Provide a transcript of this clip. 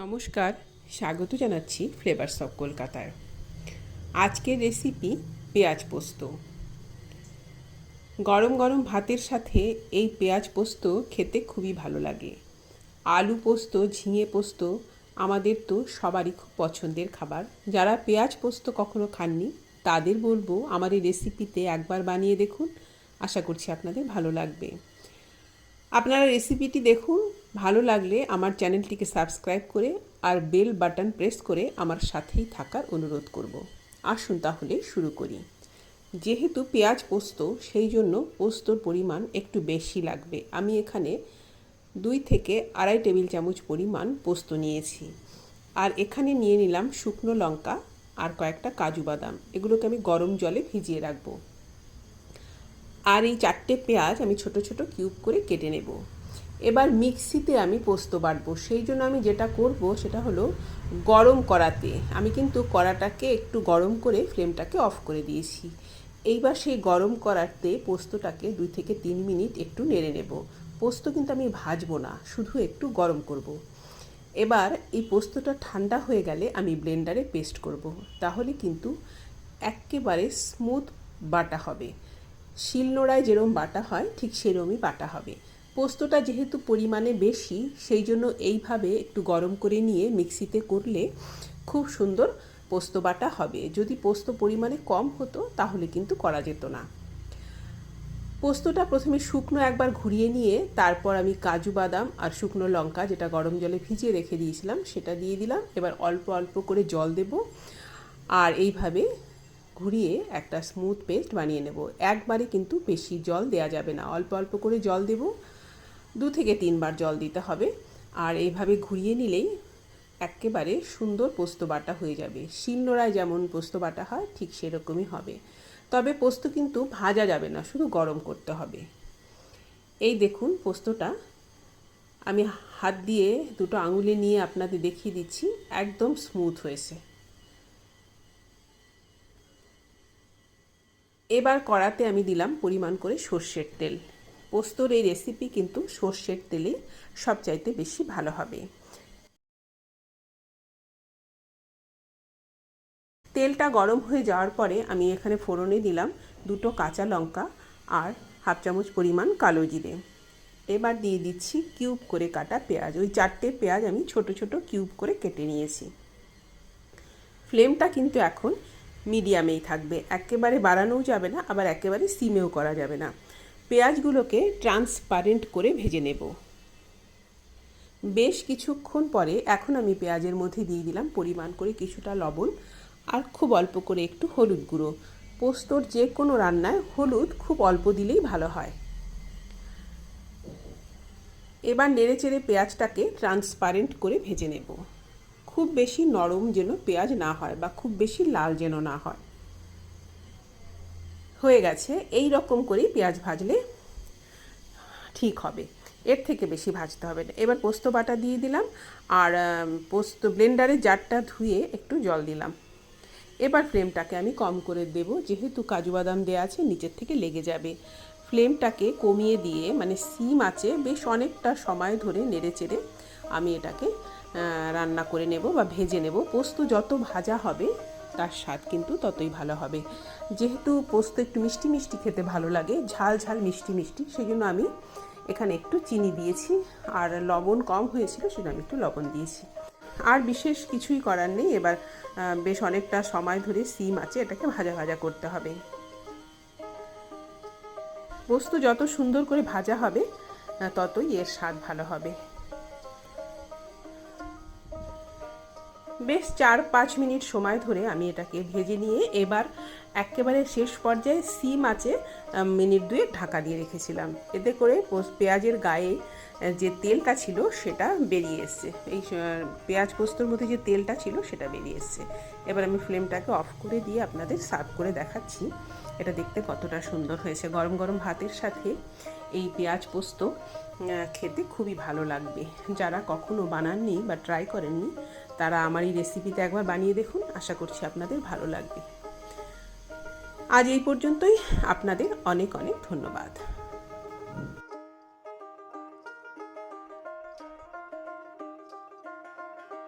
নমস্কার, স্বাগত জানাচ্ছি ফ্লেভারস অফ কলকাতায় আজকের রেসিপি পেঁয়াজ পোস্ত। গরম গরম ভাতের সাথে এই পেঁয়াজ পোস্ত খেতে খুবই ভালো লাগে। আলু পোস্ত, ঝিঙে পোস্ত আমাদের তো সবারই খুব পছন্দের খাবার। যারা পেঁয়াজ পোস্ত কখনো খাননি, তাদের বলব আমার এই রেসিপিতে একবার বানিয়ে দেখুন। আশা করছি আপনাদের ভালো লাগবে। আপনারা রেসিপিটি দেখুন ভালো লাগলে আমার চ্যানেলটিকে সাবস্ক্রাইব করে আর বেল বাটন প্রেস করে আমার সাথেই থাকার অনুরোধ করব। আসুন তাহলে শুরু করি। যেহেতু পেঁয়াজ পোস্ত, সেই জন্য পোস্তর পরিমাণ একটু বেশি লাগবে। আমি এখানে দুই থেকে আড়াই টেবিল চামচ পরিমাণ পোস্ত নিয়েছি। আর এখানে নিয়ে নিলাম শুকনো লঙ্কা আর কয়েকটা কাজু বাদাম। এগুলোকে আমি গরম জলে ভিজিয়ে রাখব। আর এই চারটে পেঁয়াজ আমি ছোট ছোট কিউব করে কেটে নেব। এবার মিক্সিতে আমি পোস্ত বাটবো। সেই জন্য আমি যেটা করব সেটা হলো গরম করাতে। আমি কিন্তু কড়াটাকে একটু গরম করে ফ্লেমটাকে অফ করে দিয়েছি। এইবার সেই গরম করাতে পোস্তটাকে দুই থেকে তিন মিনিট একটু নেড়ে নেব। পোস্ত কিন্তু আমি ভাজবো না, শুধু একটু গরম করব। এবার এই পোস্তটা ঠান্ডা হয়ে গেলে আমি ব্লেন্ডারে পেস্ট করব। তাহলে কিন্তু একেবারে স্মুথ বাটা হবে। শিলনোড়ায় যেরম বাটা হয়, ঠিক সেরমই বাটা হবে। পোস্তটা যেহেতু পরিমাণে বেশি, সেই জন্য এইভাবে একটু গরম করে নিয়ে মিক্সিতে করলে খুব সুন্দর পোস্ত বাটা হবে। যদি পোস্ত পরিমাণে কম হতো, তাহলে কিন্তু করা যেত না। পোস্তটা প্রথমে শুকনো একবার ঘুরিয়ে নিয়ে, তারপর আমি কাজু বাদাম আর শুকনো লঙ্কা, যেটা গরম জলে ভিজিয়ে রেখে দিয়েছিলাম, সেটা দিয়ে দিলাম। এবার অল্প অল্প করে জল দেব আর এইভাবে ঘুরিয়ে একটা স্মুথ পেস্ট বানিয়ে নেব। একবারে কিন্তু বেশি জল দেওয়া যাবে না। অল্প অল্প করে জল দেব দু থেকে তিনবার জল দিতে হবে। আর এইভাবে ঘুরিয়ে নিলেই একেবারে সুন্দর পোস্ত বাটা হয়ে যাবে। শিলনোড়ায় যেমন পোস্ত বাটা হয়, ঠিক সেরকমই হবে। তবে পোস্ত কিন্তু ভাজা যাবে না, শুধু গরম করতে হবে। এই দেখুন পোস্তটা। আমি হাত দিয়ে দুটো আঙুলে নিয়ে আপনাদের দেখিয়ে দিচ্ছি, একদম স্মুথ হয়েছে। এবার কড়াতে আমি দিলাম পরিমাণ করে সর্ষের তেল। পোস্তর এই রেসিপি কিন্তু সর্ষের তেলে সবচাইতে বেশি ভালো হবে। তেলটা গরম হয়ে যাওয়ার পরে আমি এখানে ফোড়নে দিলাম দুটো কাঁচা লঙ্কা আর হাফ চামচ পরিমাণ কালো জিরে। এবার দিয়ে দিচ্ছি কিউব করে কাটা পেঁয়াজ। ওই চারটে পেঁয়াজ আমি ছোট ছোট কিউব করে কেটে নিয়েছি। ফ্লেমটা কিন্তু এখন মিডিয়ামেই থাকবে। একেবারে বাড়ানোও যাবে না, আবার একেবারে সিমেও করা যাবে না। পেঁয়াজগুলোকে ট্রান্সপারেন্ট করে ভেজে নেব। বেশ কিছুক্ষণ পরে এখন আমি পেঁয়াজের মধ্যে দিয়ে দিলাম পরিমাণ করে কিছুটা লবণ আর খুব অল্প করে একটু হলুদ গুঁড়ো। পোস্তর যে কোনো রান্নায় হলুদ খুব অল্প দিলেই ভালো হয়। এবার নেড়ে চেড়ে পেঁয়াজটাকে ট্রান্সপারেন্ট করে ভেজে নেব। খুব বেশি নরম যেন পেঁয়াজ না হয় বা খুব বেশি লাল যেন না হয়। হয়ে গেছে, এই রকম করেই পেঁয়াজ ভাজলে ঠিক হবে। এর থেকে বেশি ভাজতে হবে না। এবার পোস্ত বাটা দিয়ে দিলাম আর পোস্ত ব্লেন্ডারে জারটা ধুয়ে একটু জল দিলাম। এবার ফ্লেমটাকে আমি কম করে দেব, যেহেতু কাজু বাদাম দেওয়া আছে, নিচের থেকে লেগে যাবে। ফ্লেমটাকে কমিয়ে দিয়ে মানে সিম আছে, বেশ অনেকটা সময় ধরে নেড়ে চেড়ে আমি এটাকে রান্না করে নেব বা ভেজে নেব। পোস্ত যত ভাজা হবে তার স্বাদ কিন্তু ততই ভালো হবে। যেহেতু পোস্ত একটু মিষ্টি মিষ্টি খেতে ভালো লাগে, ঝাল ঝাল মিষ্টি মিষ্টি সেই জন্য আমি এখানে একটু চিনি দিয়েছি আর লবণ কম হয়েছিল সেটা আমি একটু লবণ দিয়েছি। আর বিশেষ কিছুই করার নেই, এবার বেশ অনেকটা সময় ধরে সিম আছে, এটাকে ভাজা ভাজা করতে হবে। পোস্ত যত সুন্দর করে ভাজা হবে ততই এর স্বাদ ভালো হবে। বেশ চার পাঁচ মিনিট সময় ধরে আমি এটাকে ভেজে নিয়ে এবার একেবারে শেষ পর্যায়ে সিম আছে মিনিট দুয়ে ঢাকা দিয়ে রেখেছিলাম। এতে করে পেঁয়াজের গায়ে যে তেলটা ছিল সেটা বেরিয়ে এসছে। এই পেঁয়াজ পোস্তর মধ্যে যে তেলটা ছিল সেটা বেরিয়ে এসছে। এবার আমি ফ্লেমটাকে অফ করে দিয়ে আপনাদের সার্ভ করে দেখাচ্ছি। এটা দেখতে কতটা সুন্দর হয়েছে। গরম গরম ভাতের সাথে এই পেঁয়াজ পোস্ত খেতে খুবই ভালো লাগবে। যারা কখনো বানাননি বা ট্রাই করেননি তারা আমার এই রেসিপিতে একবার বানিয়ে দেখুন, আশা করছি আপনাদের ভালো লাগবে। আজ এই পর্যন্তই, আপনাদের অনেক অনেক ধন্যবাদ।